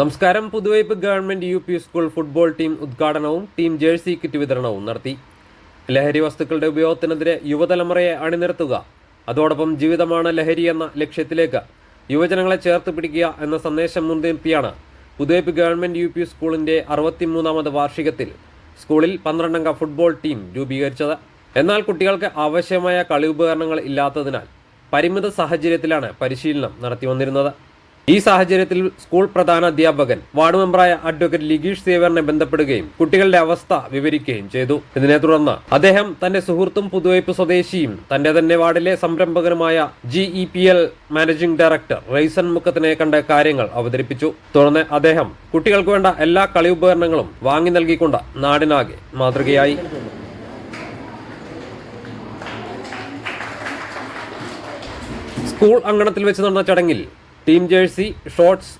നമസ്കാരം. Puthuvype government U P school football team ഉദ്ഘാടനവും team jersey kit വിതരണവും നടത്തി. ലഹരി വസ്തുക്കളുടെ ഉപയോഗത്തിനെതിരെ യുവതലമുറയെ അണിനിരത്തുക. അതോടൊപ്പം ജീവിതമാണ് ലഹരി എന്ന ലക്ഷ്യത്തിലേക്ക് യുവജനങ്ങളെ ചേർത്ത് പിടിക്കുക എന്ന സന്ദേശം മുൻനിർത്തിയാണ് പുതുവൈപ്പ് ഗവൺമെന്റ് യു പി സ്കൂളിന്റെ അറുപത്തിമൂന്നാമത് വാർഷികത്തിൽ സ്കൂളിൽ പന്ത്രണ്ടംഗ ഫുട്ബോൾ ടീം രൂപീകരിച്ചത്. എന്നാൽ കുട്ടികൾക്ക് ആവശ്യമായ കളി ഉപകരണങ്ങൾ ഇല്ലാത്തതിനാൽ പരിമിത സാഹചര്യത്തിലാണ് പരിശീലനം നടത്തി വന്നിരുന്നത്. ഈ സാഹചര്യത്തിൽ സ്കൂൾ പ്രധാന അധ്യാപകൻ വാർഡ് മെമ്പറായ അഡ്വക്കേറ്റ് ലിഗീഷ് സേവറിനെ ബന്ധപ്പെടുകയും കുട്ടികളുടെ അവസ്ഥ വിവരിക്കുകയും ചെയ്തു. ഇതിനെ തുടർന്ന് അദ്ദേഹം തന്റെ സുഹൃത്തും പുതുവൈപ്പ് സ്വദേശിയും തന്റെ തന്നെ വാർഡിലെ സംരംഭകനുമായ G P L managing director Raisan മുക്കത്തിനെ കണ്ട കാര്യങ്ങൾ അവതരിപ്പിച്ചു. തുടർന്ന് അദ്ദേഹം കുട്ടികൾക്ക് വേണ്ട എല്ലാ കളി ഉപകരണങ്ങളും വാങ്ങി നൽകിക്കൊണ്ട് നാടിനാകെ മാതൃകയായി. സ്കൂൾ അങ്കണത്തിൽ വെച്ച് നടന്ന ചടങ്ങിൽ team jersey shorts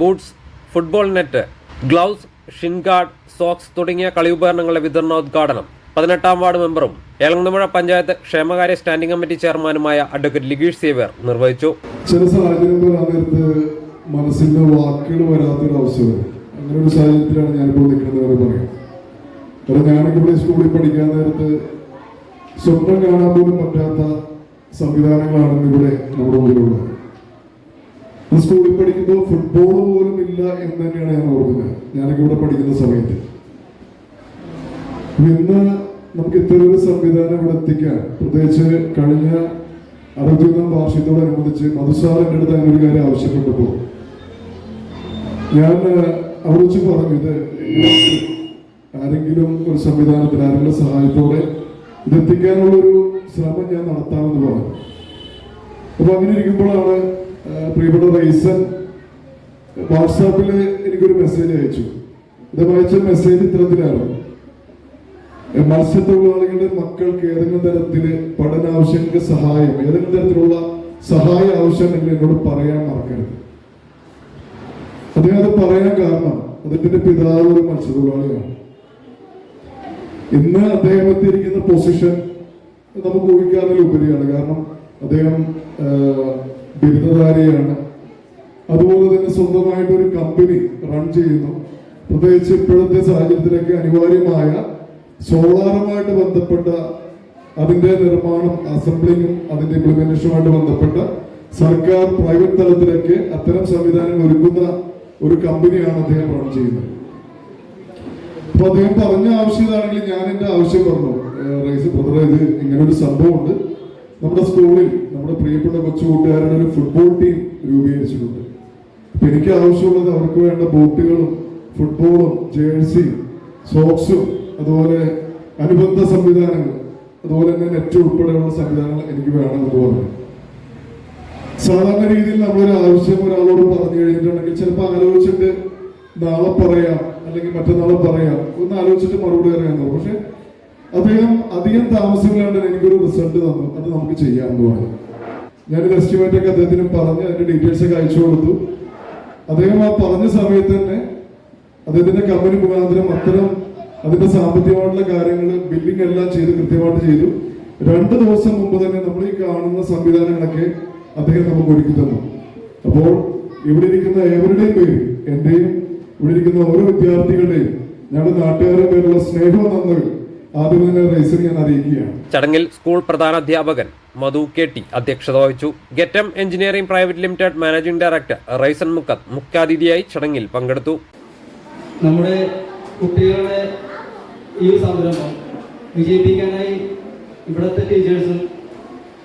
boots football net gloves shin guard socks തുടങ്ങിയ കളി ഉപകരണങ്ങളുടെ വിതരണോദ്ഘാടനം. പതിനെട്ടാം വാർഡ് മെമ്പറും ഏലങ്ങുന്നമഴ പഞ്ചായത്ത് ക്ഷേമകാര്യ സ്റ്റാൻഡിംഗ് കമ്മിറ്റി ചെയർമാനുമായ അഡ്വക്കേറ്റ് ലിഗീഷ് സേവ്യർ നിർവഹിച്ചു. ചില സാഹചര്യങ്ങൾ മനസ്സിന്റെ വാക്കുകൾ വരാത്തൊരു അവസ്ഥ വരും അങ്ങനെ ഒരു സാഹചര്യത്തിലാണ് ഞാനിപ്പോൾ നിൽക്കുന്നത് പറയാം. കാരണം ഞാനൊക്കെ ഇവിടെ സ്കൂളിൽ പഠിക്കാൻ നേരത്ത് സ്വപ്നം കാണാൻ പോലും പറ്റാത്ത സംവിധാനങ്ങളാണ് ഇവിടെ നമ്മുടെ മുമ്പിലുള്ളത് ഈ സ്കൂളിൽ പഠിക്കുമ്പോൾ ഫുട്ബോൾ പോലും ഇല്ല എന്ന് തന്നെയാണ് ഞാൻ ഓർക്കുന്നത്. ഞാനൊക്കെ ഇവിടെ പഠിക്കുന്ന സമയത്ത്. ഇന്ന് നമുക്ക് ഇത്രയൊരു സംവിധാനം ഇവിടെ എത്തിക്കാൻ പ്രത്യേകിച്ച് കഴിഞ്ഞ അറുപത്തിയൊന്നാം വാർഷികത്തോടനുബന്ധിച്ച് മധുസാർ എന്റെ അടുത്ത് അങ്ങനെ ഒരു കാര്യം ആവശ്യപ്പെട്ടപ്പോൾ ഞാൻ അവിടെ പറഞ്ഞു ഇത് ആരെങ്കിലും ഒരു സംവിധാനത്തിൽ ആരെങ്കിലും സഹായത്തോടെ ഇത് എത്തിക്കാനുള്ളൊരു ശ്രമം ഞാൻ നടത്താമെന്ന് പറഞ്ഞു. അപ്പൊ അങ്ങനെ ഇരിക്കുമ്പോഴാണ് പ്രിയപ്പെട്ട റൈസൻ വാട്സാപ്പിൽ എനിക്കൊരു മെസ്സേജ് അയച്ചു. ഇത് വായിച്ച മെസ്സേജ് ഇത്തരത്തിലാണ് മത്സ്യത്തൊഴിലാളികളുടെ മക്കൾക്ക് ഏതെങ്കിലും തരത്തിൽ പഠനാവശ്യങ്ങൾക്ക് സഹായം ഏതെങ്കിലും തരത്തിലുള്ള സഹായ ആവശ്യമുണ്ടെങ്കിൽ എന്നോട് പറയാൻ മറക്കരുത്. അദ്ദേഹം അത് പറയാൻ കാരണം അദ്ദേഹത്തിന്റെ പിതാവ് ഒരു മത്സ്യത്തൊഴിലാളിയാണ്. ഇന്ന് അദ്ദേഹം എത്തിയിരിക്കുന്ന പൊസിഷൻ നമുക്ക് ഊഹിക്കാവുന്നതിൽ ഉപരിയാണ്. കാരണം അദ്ദേഹം ബിരുദധാരിയാണ് അതുപോലെ തന്നെ സ്വന്തമായിട്ട് ഒരു കമ്പനി റൺ ചെയ്യുന്നു. പ്രത്യേകിച്ച് ഇപ്പോഴത്തെ സാഹചര്യത്തിലൊക്കെ അനിവാര്യമായ സോളാറുമായിട്ട് ബന്ധപ്പെട്ട അതിന്റെ നിർമ്മാണം അസംബ്ലിങ്ങും അതിന്റെ ഇംപ്ലിമെന്റേഷനുമായിട്ട് ബന്ധപ്പെട്ട സർക്കാർ പ്രൈവറ്റ് തലത്തിലൊക്കെ അത്തരം സംവിധാനങ്ങൾ ഒരുക്കുന്ന ഒരു കമ്പനിയാണ് അദ്ദേഹം റൺ ചെയ്യുന്നത്. അപ്പൊ അദ്ദേഹം പറഞ്ഞ ആവശ്യം ഇതാണെങ്കിൽ ഞാൻ എന്റെ ആവശ്യം പറഞ്ഞു. റൈസ് ബ്രദറെ ഇത് ഇങ്ങനെ ഒരു സംഭവമുണ്ട്. നമ്മുടെ സ്കൂളിൽ നമ്മുടെ പ്രിയപ്പെട്ട കൊച്ചു കൂട്ടുകാരുടെ ഒരു ഫുട്ബോൾ ടീം രൂപീകരിച്ചിട്ടുണ്ട്. എനിക്ക് ആവശ്യമുള്ളത് അവർക്ക് വേണ്ട ബോട്ടുകളും ഫുട്ബോളും ജേഴ്സിയും സോക്സും അതുപോലെ അനുബന്ധ സംവിധാനങ്ങൾ അതുപോലെ തന്നെ നെറ്റ് ഉൾപ്പെടെയുള്ള സംവിധാനങ്ങൾ എനിക്ക് വേണമെന്ന് പറഞ്ഞു. സാധാരണ രീതിയിൽ നമ്മളൊരു ആവശ്യം ഒരാളോട് പറഞ്ഞു കഴിഞ്ഞിട്ടുണ്ടെങ്കിൽ ചിലപ്പോൾ ആലോചിച്ചിട്ട് നാളെ പറയാം അല്ലെങ്കിൽ മറ്റന്നാളെ പറയാം. ഒന്ന് ആലോചിച്ചിട്ട് മറുപടി പറയാൻ പക്ഷെ അദ്ദേഹം അധികം താമസമില്ലാണ്ട് എനിക്കൊരു റിസൾട്ട് തന്നു. അത് നമുക്ക് ചെയ്യാമെന്ന് പറഞ്ഞു എസ്റ്റിമേറ്റ് ഒക്കെ അദ്ദേഹത്തിന് പറഞ്ഞ് അതിന്റെ ഡീറ്റെയിൽസ് ഒക്കെ അയച്ചു കൊടുത്തു. അദ്ദേഹം ആ പറഞ്ഞ സമയത്ത് തന്നെ അദ്ദേഹത്തിന്റെ കമ്പനി മുഖാന്തരം അത്തരം അതിന്റെ സാമ്പത്തികമായിട്ടുള്ള കാര്യങ്ങൾ ബില്ലിംഗ് എല്ലാം ചെയ്ത് കൃത്യമായിട്ട് ചെയ്തു. രണ്ട് ദിവസം മുമ്പ് തന്നെ നമ്മൾ ഈ കാണുന്ന സംവിധാനങ്ങളൊക്കെ അദ്ദേഹം നമുക്ക് ഒരുക്കി തന്നു. അപ്പോൾ ഇവിടെ ഇരിക്കുന്ന ഏവരുടെയും പേര് എന്റെയും ഇവിടെ ഇരിക്കുന്ന ഓരോ വിദ്യാർത്ഥികളുടെയും ഞങ്ങളുടെ നാട്ടുകാരുടെ പേരുള്ള സ്നേഹവും നന്ദികൾ ചടങ്ങിൽ സ്കൂൾ പ്രധാന അധ്യാപകൻ മധു കെ ടി അധ്യക്ഷത വഹിച്ചു. ഗെറ്റം engineering private limited managing director Raisan Mukkath മുഖ്യാതിഥിയായി ചടങ്ങിൽ പങ്കെടുത്തു. നമ്മുടെ കുട്ടികളുടെ ഈ ഒരു സംരംഭം വിജയിപ്പിക്കാനായി ഇവിടുത്തെ ടീച്ചേഴ്സും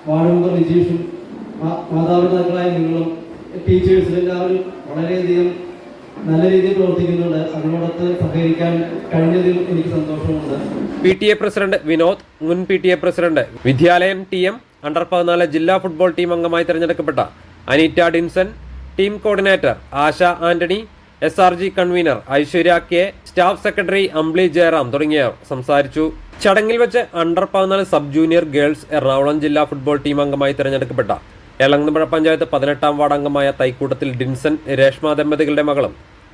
വാർഡ് മെമ്പർ നിജീഷും മാതാപിതാക്കളായ നിങ്ങളും ടീച്ചേഴ്സും എല്ലാവരും വളരെയധികം നല്ല രീതിയിൽ പ്രവർത്തിക്കുന്നുണ്ട്. അതിനോടൊത്ത് സഹകരിക്കാൻ കഴിഞ്ഞതിൽ എനിക്ക് സന്തോഷമുണ്ട്. P T A president Vinod മുൻ പി ടി എ പ്രസിഡന്റ് വിദ്യാലയം ടി എം അണ്ടർ പതിനാല് ജില്ലാ ഫുട്ബോൾ ടീം അംഗമായി തിരഞ്ഞെടുക്കപ്പെട്ട Aneeta Dinson team coordinator Asha Antony S R G convener Aishwarya K staff secretary Ambili Jayaram തുടങ്ങിയവർ സംസാരിച്ചു. ചടങ്ങിൽ വെച്ച് അണ്ടർ പതിനാല് സബ് ജൂനിയർ ഗേൾസ് എറണാകുളം ജില്ലാ ഫുട്ബോൾ ടീം അംഗമായി തിരഞ്ഞെടുക്കപ്പെട്ട എളങ്ങുമ്പഴ പഞ്ചായത്ത് പതിനെട്ടാം വാർഡ് അംഗമായ തൈക്കൂട്ടത്തിൽ ഡിൻസൺ രേഷ്മ ദമ്പതികളുടെ മകളും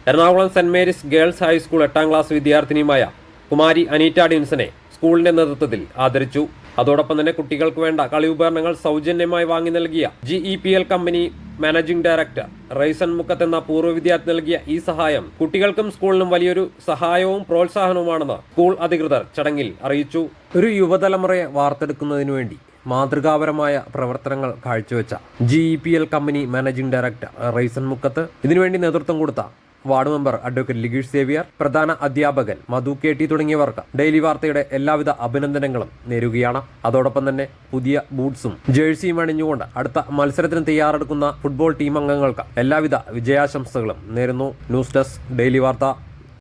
Ernakulam saint Mary's girls high school എട്ടാം ക്ലാസ് വിദ്യാർത്ഥിനിയുമായ കുമാരി അനീറ്റ ഡിൻസനെ സ്കൂളിന്റെ നേതൃത്വത്തിൽ ആദരിച്ചു. അതോടൊപ്പം തന്നെ കുട്ടികൾക്ക് വേണ്ട കളി ഉപകരണങ്ങൾ സൗജന്യമായി വാങ്ങി നൽകിയ G E P L company managing director Raison Mukkath എന്ന പൂർവ വിദ്യാർത്ഥി നൽകിയ ഈ സഹായം കുട്ടികൾക്കും സ്കൂളിനും വലിയൊരു സഹായവും പ്രോത്സാഹനവുമാണെന്ന് സ്കൂൾ അധികൃതർ ചടങ്ങിൽ അറിയിച്ചു. ഒരു യുവതലമുറയെ വാർത്തെടുക്കുന്നതിനു വേണ്ടി മാതൃകാപരമായ പ്രവർത്തനങ്ങൾ കാഴ്ചവെച്ച G E P L company managing director Raison Mukkath. ഇതിനുവേണ്ടി നേതൃത്വം കൊടുത്ത ward member advocate Ligeesh Xavier പ്രധാന അധ്യാപകൻ മധു കെ ടി തുടങ്ങിയവർക്ക് ഡെയിലി വാർത്തയുടെ എല്ലാവിധ അഭിനന്ദനങ്ങളും നേരുകയാണ്. അതോടൊപ്പം തന്നെ പുതിയ ബൂട്ട്സും ജേഴ്സിയും അണിഞ്ഞുകൊണ്ട് അടുത്ത മത്സരത്തിന് തയ്യാറെടുക്കുന്ന ഫുട്ബോൾ ടീം അംഗങ്ങൾക്ക് എല്ലാവിധ വിജയാശംസകളും നേരുന്നു. ന്യൂസ് ഡെസ്ക് ഡെയിലി വാർത്ത.